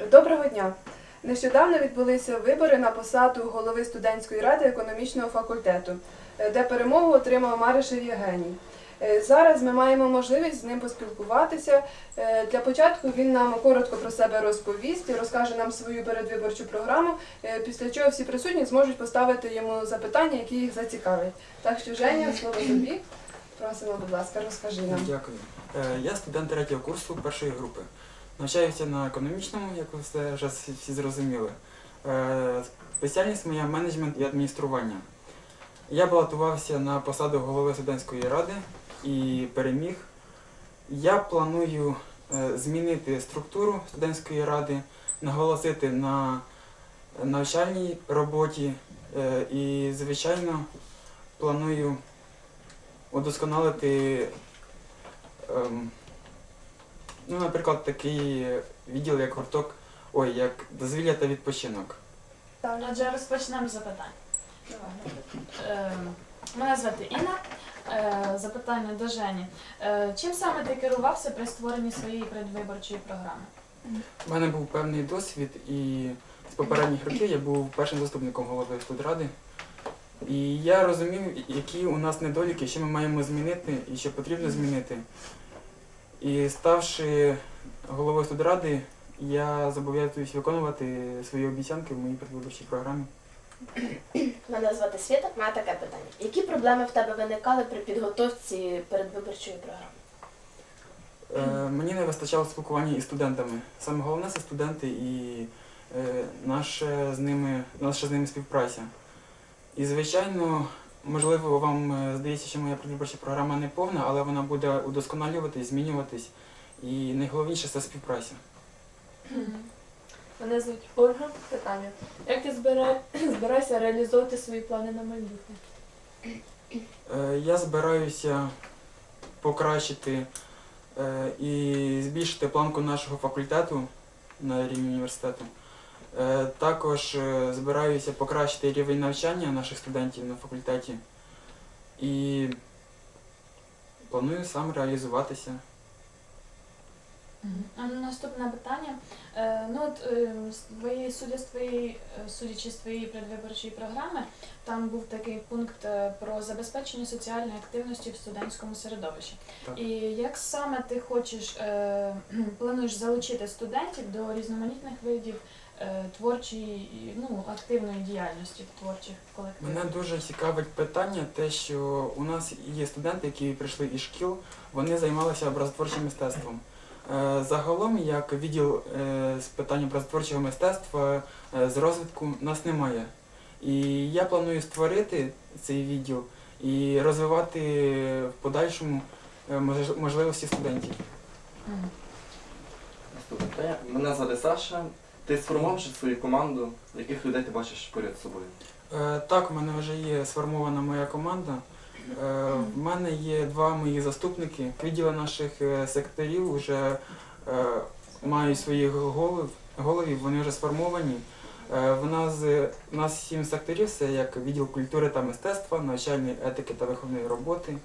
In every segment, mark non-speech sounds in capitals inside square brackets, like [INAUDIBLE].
Доброго дня! Нещодавно відбулися вибори на посаду голови студентської ради економічного факультету, е, де перемогу отримав Маришев Євгеній. Е, Зараз ми маємо можливість з ним поспілкуватися. Е, Для початку він нам коротко про себе розповість, розкаже нам свою передвиборчу програму, після чого всі присутні зможуть поставити йому запитання, які їх зацікавлять. Так що, Женя, слово тобі. Просимо, будь ласка, розкажи нам. Дякую. Я студент третього курсу першої групи. Навчаюся на економічному, як ви все вже всі зрозуміли. Е, Спеціальність моя менеджмент і адміністрування. Я балотувався на посаду голови студентської ради і переміг. Я планую е, змінити структуру студентської ради, наголосити на навчальній роботі е, і, звичайно, планую удосконалити, ем, ну, наприклад, такий відділ, як гурток, ой, як дозвілля та відпочинок. Отже, розпочнемо з запитань. Е, Мене звати Інна. Е, Запитання до Жені. Е, Чим саме ти керувався при створенні своєї передвиборчої програми? У мене був певний досвід, і з попередніх років я був першим заступником голови студради. І я розумів, які у нас недоліки, що ми маємо змінити і що потрібно змінити. І ставши головою студради, я зобов'язуюсь виконувати свої обіцянки в моїй передвиборчій програмі. Мене звати Світа. Маю таке питання. Які проблеми в тебе виникали при підготовці передвиборчої програми? Е, мені не вистачало спілкування із студентами. Саме головне це студенти і е, наша з ними, наша з ними співпраця. І, звичайно, можливо, вам е, здається, що моя предвиборча програма не повна, але вона буде удосконалюватись, змінюватись. І найголовніше це співпраця. Мене звуть Ольга. Питання. Як ти збира... [CLEARS THROAT] збираєшся реалізовувати свої плани на майбутнє? Е, Я збираюся покращити е, і збільшити планку нашого факультету на рівні університету. Е, Також е, збираюся покращити рівень навчання наших студентів на факультеті і планую сам реалізуватися. Наступне питання. Е, Ну, от, з судя з твоєї, судячи з твоєї передвиборчої програми, там був такий пункт про забезпечення соціальної активності в студентському середовищі. Так. І як саме ти хочеш, плануєш залучити студентів до різноманітних видів е, творчої, ну, активної діяльності в творчих колективах? Мене дуже цікавить питання, те, що у нас є студенти, які прийшли із шкіл, вони займалися образотворчим мистецтвом. Е, Загалом, як відділ е, з питань образотворчого мистецтва з розвитку нас немає. І я планую створити цей відділ і розвивати в подальшому можливості студентів. Наступне питання. Мене звати Саша. Ти сформував вже свою команду, яких людей ти бачиш поряд з собою? Е, Так, у мене вже є сформована моя команда. Е, В мене є два мої заступники. Відділи наших е, секторів вже е, мають своїх голів, головів, вони вже сформовані. Е, В нас, у нас сім секторів, це як відділ культури та мистецтва, навчальної етики та виховної роботи,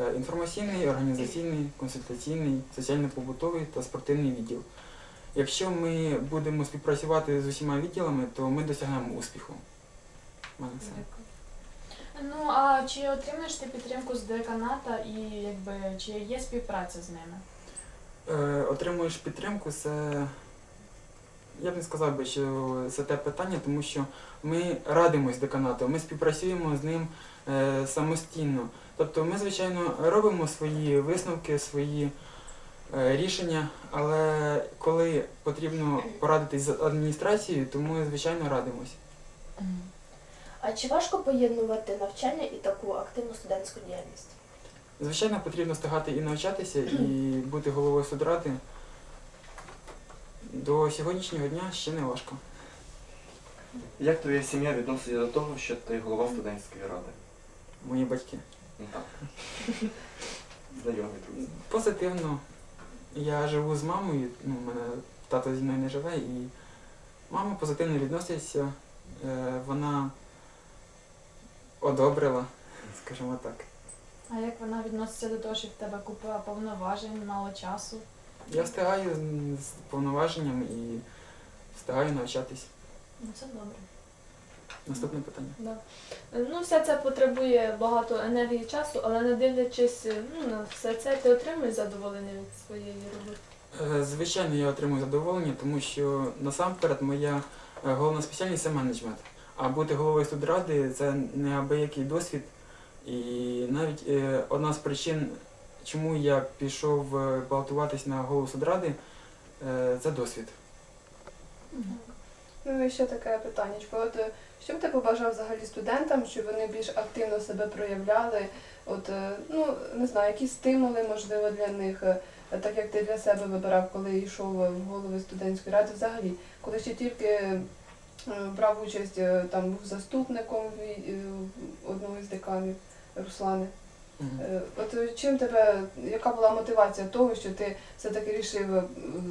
е, інформаційний, організаційний, консультаційний, соціально-побутовий та спортивний відділ. Якщо ми будемо співпрацювати з усіма відділами, то ми досягнемо успіху. Мене все. Ну а чи отримуєш ти підтримку з деканата і якби чи є співпраця з ними? Е, отримуєш підтримку, це. Я б не сказав би, що це те питання, тому що ми радимось деканату, ми співпрацюємо з ним е, самостійно. Тобто ми, звичайно, робимо свої висновки, свої рішення, але коли потрібно порадитись з адміністрацією, то ми, звичайно, радимось. А чи важко поєднувати навчання і таку активну студентську діяльність? Звичайно, потрібно встигати і навчатися, і [CLEARS THROAT] бути головою судради. До сьогоднішнього дня ще не важко. Як твоя сім'я відноситься до того, що ти голова студентської ради? Мої батьки. Ну так. Знайомі друзі. Позитивно. Я живу з мамою, ну, мене тато зі мною не живе, і мама позитивно відноситься. Е, вона одобрила, скажімо так. А як вона відноситься до того, що в тебе купа повноважень, мало часу? Я встигаю з- з повноваженням і встигаю навчатись. Ну, це добре. Наступне питання. Да. Ну, все це потребує багато енергії і часу, але не дивлячись ну, на все це, ти отримуєш задоволення від своєї роботи. Е, Звичайно, я отримую задоволення, тому що насамперед моя е, головна спеціальність це менеджмент. А бути головою студради це неабиякий досвід. І навіть е, одна з причин, чому я пішов е, балотуватись на голову студради, е, це досвід. Ну і ще таке питання. От е, що б ти побажав взагалі студентам, щоб вони більш активно себе проявляли? От е, ну не знаю, які стимули можливо для них, е, так як ти для себе вибирав, коли йшов в голови студентської ради, взагалі, коли ще тільки брав участь там був заступником одного із деканів Руслани. Е, От е, чим тебе, яка була мотивація того, що ти все-таки вирішив е,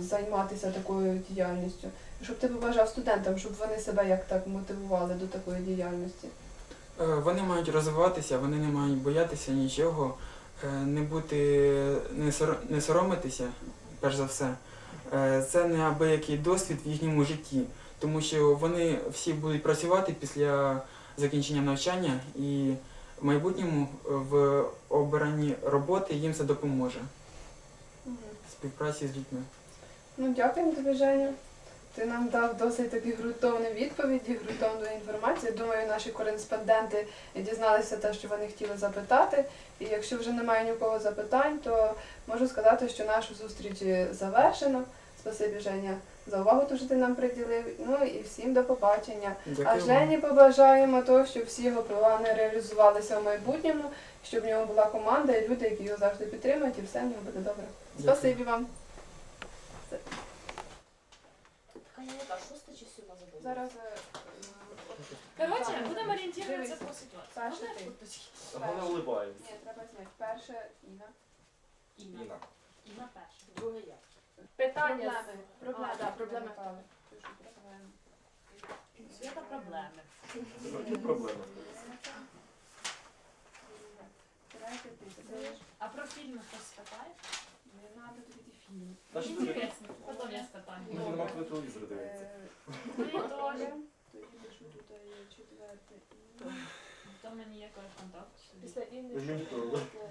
займатися такою діяльністю? Щоб ти побажав студентам, щоб вони себе як так мотивували до такої діяльності? Вони мають розвиватися, вони не мають боятися нічого, не бути, не, сор, не соромитися, перш за все. Це неабиякий досвід в їхньому житті, тому що вони всі будуть працювати після закінчення навчання і в майбутньому е, в обранні роботи їм це допоможе в співпраці з людьми. Ну, дякуємо тобі, Женя. Ти нам дав досить такі ґрунтовні відповіді, ґрунтовну інформацію. Думаю, наші кореспонденти дізналися те, що вони хотіли запитати. І якщо вже немає ні у кого запитань, то можу сказати, що нашу зустріч завершено. Спасибі, Женя, за увагу, ту, що ти нам приділив. Ну і всім до побачення. А Дякую вам. Жені побажаємо того, щоб всі його плани реалізувалися в майбутньому, щоб в нього була команда і люди, які його завжди підтримують, і все в нього буде добре. Дякую. Спасибі вам. Зараз Коротше, будемо орієнтуватися по ситуації. Перше Можна ти. Вона улибається. ні, треба зняти. Перше Інна. Інна. Інна перша. Друге я. Питання. Проблеми. Проблеми. А, да, проблеми. Свята проблеми. Які проблеми? Ти. А про фільми хтось спитає? не треба тобі ті фільми. Та що? Інтересно. Потім я спитаю. Мені нема коли телевізор дивитися. Е, Мені теж. Тоді пишу тут е, четверте. То мені є контакт. Після Інни. Мені теж. Це